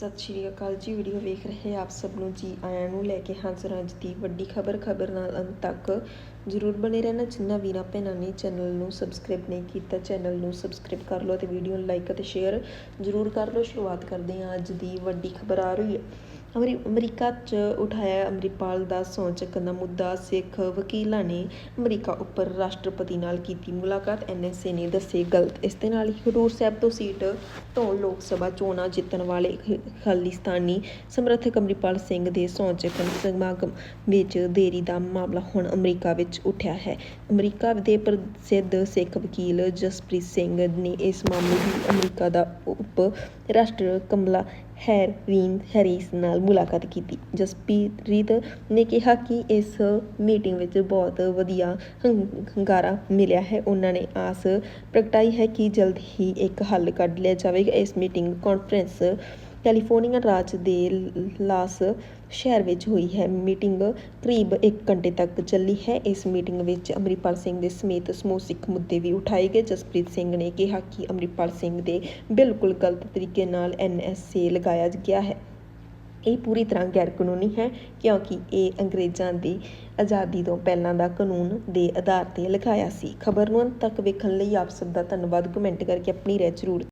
ਸਤਿ ਸ਼੍ਰੀ ਅਕਾਲ ਜੀ। ਵੀਡੀਓ ਵੇਖ ਰਹੇ ਆਪ ਸਭ ਨੂੰ ਜੀ ਆਇਆਂ ਨੂੰ ਲੈ ਕੇ ਹਾਜ਼ਰ ਅੱਜ ਦੀ ਵੱਡੀ ਖਬਰ। ਖਬਰ ਨਾਲ ਅੰਤ ਤੱਕ ਜ਼ਰੂਰ ਬਣੇ ਰਹਿਣਾ। ਜਿੰਨਾ ਵੀਰਾਂ, ਭੈਣਾਂ ਨੇ ਚੈਨਲ ਨੂੰ ਸਬਸਕ੍ਰਾਈਬ ਨਹੀਂ ਕੀਤਾ, ਚੈਨਲ ਨੂੰ ਸਬਸਕ੍ਰਾਈਬ ਕਰ ਲਓ ਤੇ ਵੀਡੀਓ ਨੂੰ ਲਾਈਕ ਅਤੇ ਸ਼ੇਅਰ ਜ਼ਰੂਰ ਕਰ ਲਓ। ਸ਼ੁਰੂਆਤ ਕਰਦੇ ਹਾਂ ਅੱਜ ਦੀ ਵੱਡੀ ਖਬਰ ਆ ਰਹੀ ਹੈ। ਅਮਰੀ, ਅਮਰੀਕਾ 'ਚ ਉਠਾਇਆ ਅੰਮ੍ਰਿਤਪਾਲ ਦਾ ਸਹੁੰ ਚੱਕਣ ਦਾ ਮੁੱਦਾ ਸਿੱਖ ਵਕੀਲਾਂ ਨੇ ਅਮਰੀਕਾ ਉੱਪਰ ਰਾਸ਼ਟਰਪਤੀ ਨਾਲ ਕੀਤੀ ਮੁਲਾਕਾਤ। ਐਨਐਸਏ ਨੇ ਦੱਸੇ ਗਲਤ। ਇਸ ਦੇ ਨਾਲ ਹੀ ਹਜ਼ੂਰ ਸਾਹਿਬ ਤੋਂ ਸੀਟ ਤੋਂ ਲੋਕ ਸਭਾ ਚੋਣਾਂ ਜਿੱਤਣ ਵਾਲੇ ਖਾਲਿਸਤਾਨੀ ਸਮਰਥਕ ਅੰਮ੍ਰਿਤਪਾਲ ਸਿੰਘ ਦੇ ਸਹੁੰ ਚੁੱਕਣ ਸਮਾਗਮ ਵਿੱਚ ਦੇਰੀ ਦਾ ਮਾਮਲਾ ਹੁਣ ਅਮਰੀਕਾ ਵਿੱਚ ਉੱਠਿਆ ਹੈ। ਅਮਰੀਕਾ ਦੇ ਪ੍ਰਸਿੱਧ ਸਿੱਖ ਵਕੀਲ ਜਸਪ੍ਰੀਤ ਸਿੰਘ ਨੇ ਇਸ ਮਾਮਲੇ ਦੀ ਅਮਰੀਕਾ ਦਾ ਉਪ, ਰਾਸ਼ਟਰ ਕਮਲਾ ਹੈਰਵੀਨ ਹੈਰੀਸ ਨਾਲ ਮੁਲਾਕਾਤ ਕੀਤੀ। ਜਸਪ੍ਰੀਤ ਨੇ ਕਿਹਾ ਕਿ ਇਸ ਮੀਟਿੰਗ ਵਿੱਚ ਬਹੁਤ ਵਧੀਆ ਹੰ- ਹੁੰਗਾਰਾ ਮਿਲਿਆ ਹੈ। ਉਹਨਾਂ ਨੇ ਆਸ ਪ੍ਰਗਟਾਈ ਹੈ ਕਿ ਜਲਦ ਹੀ ਇੱਕ ਹੱਲ ਕੱਢ ਲਿਆ ਜਾਵੇਗਾ। ਇਸ ਮੀਟਿੰਗ ਕਾਨਫਰੰਸ ਕੈਲੀਫੋਰਨੀਆ ਰਾਜ ਦੇ ਲਾਸ ਸ਼ਹਿਰ ਵਿੱਚ ਹੋਈ ਹੈ। ਮੀਟਿੰਗ ਕਰੀਬ 1 ਘੰਟੇ ਤੱਕ ਚੱਲੀ ਹੈ। ਇਸ ਮੀਟਿੰਗ ਵਿੱਚ ਅੰਮ੍ਰਿਤਪਾਲ ਸਿੰਘ ਦੇ ਸਮੇਤ ਸਮੂਹ ਸਿੱਖ ਮੁੱਦੇ ਵੀ ਉਠਾਏ ਗਏ। ਜਸਪ੍ਰੀਤ ਸਿੰਘ ਨੇ ਕਿਹਾ ਕਿ ਅੰਮ੍ਰਿਤਪਾਲ ਸਿੰਘ ਦੇ ਬਿਲਕੁਲ ਗਲਤ ਤਰੀਕੇ ਨਾਲ ਐਨਐਸਏ ਲਗਾਇਆ ਗਿਆ ਹੈ। ਇਹ ਪੂਰੀ ਤਰ੍ਹਾਂ ਗੈਰ ਕਾਨੂੰਨੀ ਹੈ, ਕਿਉਂਕਿ ਇਹ ਅੰਗਰੇਜ਼ਾਂ ਦੀ ਆਜ਼ਾਦੀ ਤੋਂ ਪਹਿਲਾਂ ਦਾ ਕਾਨੂੰਨ ਦੇ ਆਧਾਰ ਤੇ ਲਗਾਇਆ ਸੀ। ਖਬਰ ਨੂੰ ਅੰਤ ਤੱਕ ਵੇਖਣ ਲਈ ਆਪ ਸਭ ਦਾ ਧੰਨਵਾਦ। ਕਮੈਂਟ ਕਰਕੇ ਆਪਣੀ ਰਾਏ ਜ਼ਰੂਰ